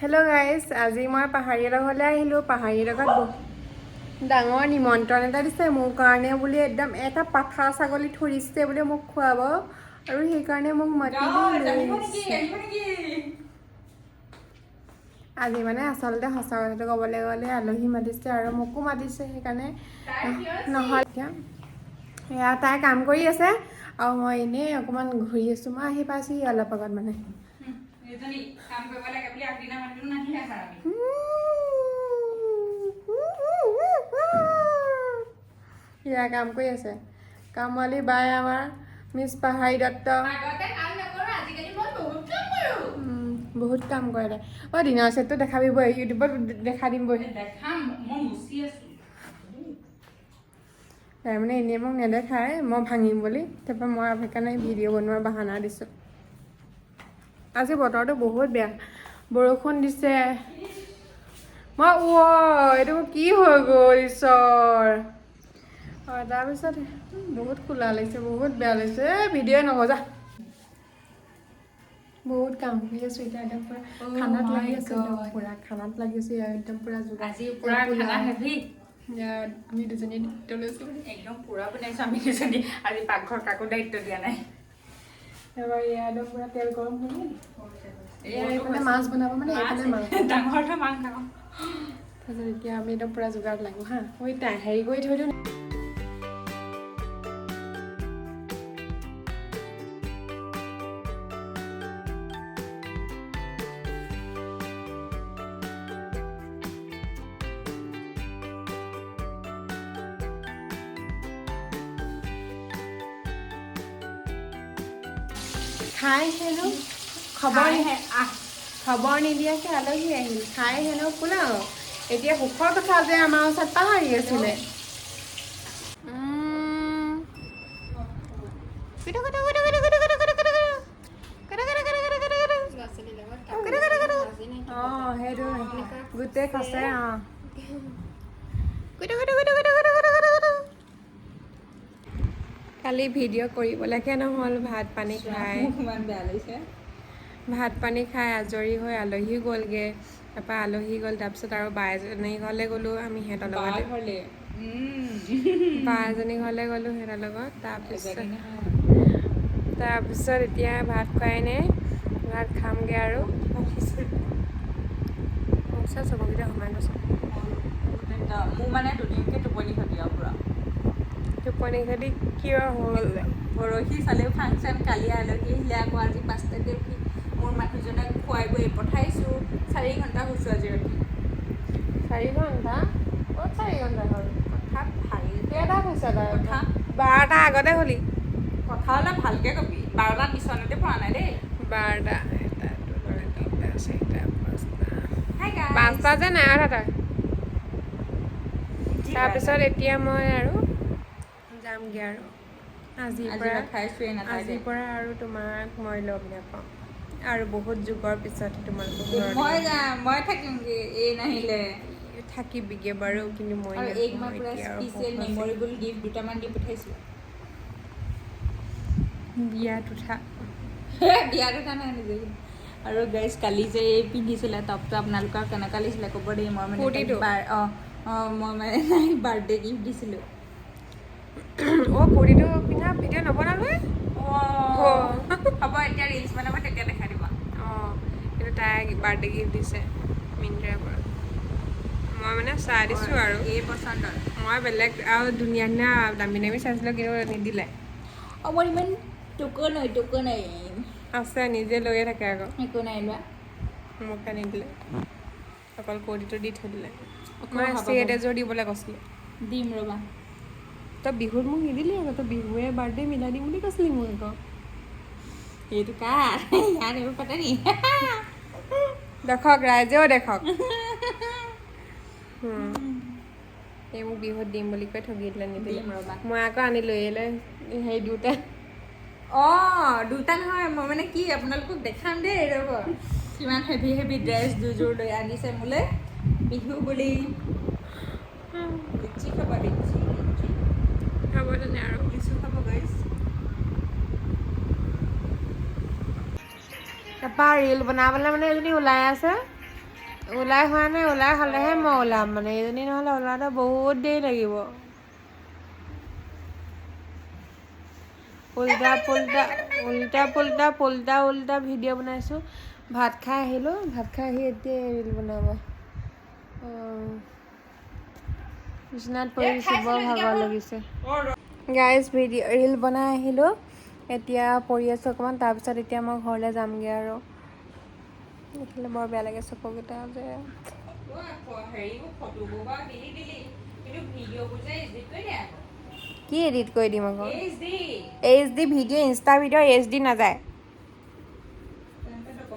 Hello guys আজি মই পাহাৰীয়া ঘৰলৈ আহিলোঁ। পাহাৰীয়া লগত ডাঙৰ নিমন্ত্ৰণ এটা দিছে মোৰ কাৰণে বুলি। একদম এটা পাঠা ছাগলী থৰিছে বুলি মোক খুৱাব। আৰু সেইকাৰণে মোক মাতি। আজি মানে আচলতে সঁচা কথাটো ক'বলৈ গ'লে আলহী মাতিছে আৰু মোকো মাতিছে সেইকাৰণে নহ'লে এতিয়া। এয়া তাই কাম কৰি আছে। আৰু মই এনেই অকণমান ঘূৰি আছোঁ। মই আহি পাইছোহি অলপ আগত মানে। সেয়া কাম কৰি আছে। কামৱালী বাই আমাৰ মিছ পাহাৰী দত্ত। বহুত কাম কৰো। তাই অ ডিনাৰ ছেটটো দেখাবি বৈ ইউটিউবত দেখা দিম বৈ দেখাম মই মুচি আছো। তাই মানে এনেই মোক নেদেখায় মই ভাঙিম বুলি। তাৰপৰা মই সেইকাৰণে ভিডিঅ' বনোৱাৰ বাহানা দিছোঁ। আজি বতৰটো বহুত বেয়া। বৰষুণ দিছে। মই ও এইটো কি হৈ গ'ল ঈশ্বৰ? হয় তাৰপিছত বহুত খোলা লাগিছে বহুত বেয়া লাগিছে। এই ভিডিঅ' নকওঁ যা। বহুত কাম কৰি আছোঁ এতিয়া একদম পূৰা Oh খানাত লাগি আছোঁ একদম. পূৰা খানাত লাগি আছোঁ ইয়াৰ একদম পূৰা যোগাৰ আজি পুৰা খানা হেভি আমি দুজনী দায়িত্ব লৈছোঁ। একদম পুৰা বনাইছো আমি দুজনী আজি পাকঘৰ কাকো দায়িত্ব দিয়া নাই। এবাৰ ইয়াত একদম পূৰা তেল গৰম হৈ গ'ল এয়া এইফালে মাছ বনাব মানে এইফালে মাংস ডাঙৰটো মাংস তাৰপিছত এতিয়া আমি একদম পূৰা যোগাৰত লাগো হা ঐ হেৰি কৰি থৈ দিওঁ খাই হেনো খবৰ খবৰ নিদিয়াকে আলহী আহিল খাই হেনো পোলাও এতিয়া সুখৰ কথা যে আমাৰ ওচৰত পাহৰি আছিলে উম। কুটু কুটু কালি ভিডিঅ' কৰিবলৈকে নহ'ল ভাত পানী খাই। ভাত পানী খাই আজৰি হৈ আলহী গ'লগৈ তাৰপৰা আলহী গ'ল তাৰপিছত আৰু বা এজনী ঘৰলৈ গ'লোঁ আমি সিহঁতৰ লগতে। বা এজনী ঘৰলৈ গ'লোঁ সিহঁতৰ লগত তাৰপিছত তাৰপিছত এতিয়া ভাত খুৱাই নাই ভাত খামগৈ আৰু। চব চকুকেইটা সোমাই গৈছে মোৰ মানে ধুনীয়াকৈ টোপনি খতি আৰু পুৰা। টোপনি খতি কিয় হ'ল? পৰহি চালেও ফাংচন কালি আলহী আহিলে আকৌ আজি পাঁচটাতে উঠি মোৰ মানুহজনক খুৱাই বৈ পঠাইছোঁ। চাৰি ঘণ্টা শুইছোঁ আজি ৰাতি। চাৰি ঘণ্টা? ক'ত চাৰি ঘণ্টা হ'ল? কথা ভাল কেইটা হৈছে কথা বাৰটা আগতে হ'লি কথা হ'লে ভালকৈ কবি। বাৰটা বিচনাতে পৰা নাই দেই। বাৰটা এটা দুটা তিনিটা চাৰিটা পাঁচটা. পাঁচটা যে নাই অহা তাৰপিছত এতিয়া মই আৰু যামগৈ আৰু। আজিৰ আজি পৰা আজিৰ পৰা আৰু তোমাক মই লগ নাপাওঁ। আৰু বহুত যুগৰ পিছত তোমালোকক মই যাম মই থাকিমগৈ এই নাহিলে। থাকিবিগে বাৰু কিন্তু মই আৰু এইক মই নাপাওঁ পুৰা এতিয়া আৰু স্পেচিয়েল বহুত মেমৰেবল গিফ্ট দুটামান দি পঠাইছোঁ। বিয়াত উঠা। বিয়াত উঠা নাই নিজে। আৰু গাইজ কালি যে এই পিন্ধিছিলে টপটো আপোনালোকৰ কেনেকুৱা লাগিছিলে ক'ব দেই মই মানে অঁ মই মানে বাৰ্থডে গিফ্ট দিছিলোঁ। অ' কুৰ্তিটো পিন্ধা ভিডিঅ' নবনালোৱে হ'ব এতিয়া ৰিলচ বনাব তেতিয়া দেখাই দিব। অঁ কিন্তু তাই বাৰ্থডে গিফ্ট দিছে মিন্ত্ৰাৰ পৰা। মই মানে চাই দিছোঁ আৰু। এই পচন্দৰ। মই বেলেগ আৰু ধুনীয়া ধুনীয়া দামী দামী চাইছিলোঁ কিন্তু নিদিলে। অঁ মোৰ ইমান টুকু নাই টুকু নাই আছে নিজে লৈয়ে থাকে আকৌ। একো নাই লোৱা। মোকে নিদিলে। অকল কুৰ্তিটো দি থৈ দিলে। মই পাব। এযোৰ দিবলৈ কৈছিলে। দিম ৰ'বা। তই বিহুত মোক নিদিলি আকৌ তই বিহুৱে বাৰ্থডে মিলাই দিম বুলি কৈছিলি মোক আকৌ এইটো কাটানি দেখক ৰাইজেও দেখক এই মোক বিহুত দিম বুলি কৈ ঠগি দিলে নিদিলে মই আকৌ আনি লৈ আহিলে সেই দুটা অ দুটা নহয় মই মানে কি আপোনালোকক দেখাম দেই ৰ'ব কিমান হেভি হেভি ড্ৰেছ দুযোৰ লৈ আনিছে মোলৈ বিহু বুলি তেনে আৰু লিচু খাব গাইছ তাৰপৰা ৰিল বনাবলৈ মানে এজনী ওলাই আছে ওলাই হোৱা নাই ওলাই হ'লেহে মই ওলাম মানে এইজনী নহ'লে ওলাওঁতে বহুত দেৰি লাগিব উল্টা পুল্টা উল্টা পুল্টা পুল্টা উল্টা ভিডিঅ' বনাইছোঁ ভাত খাই আহিলোঁ ভাত খাই আহি এতিয়া ৰিল বনাব। বিচনাত পৰিছোঁ বৰ ভাগৰ লাগিছে গাইজ ভিডিঅ' ৰীল বনাই আহিলোঁ। এতিয়া পৰি আছোঁ অকণমান তাৰপিছত এতিয়া মই ঘৰলৈ যামগৈ আৰু। দেখিলে বৰ বেয়া লাগে চকুকেইটা যে। কি এডিট কৰি দিম আকৌ? H D video' Insta video' H D নাযায়।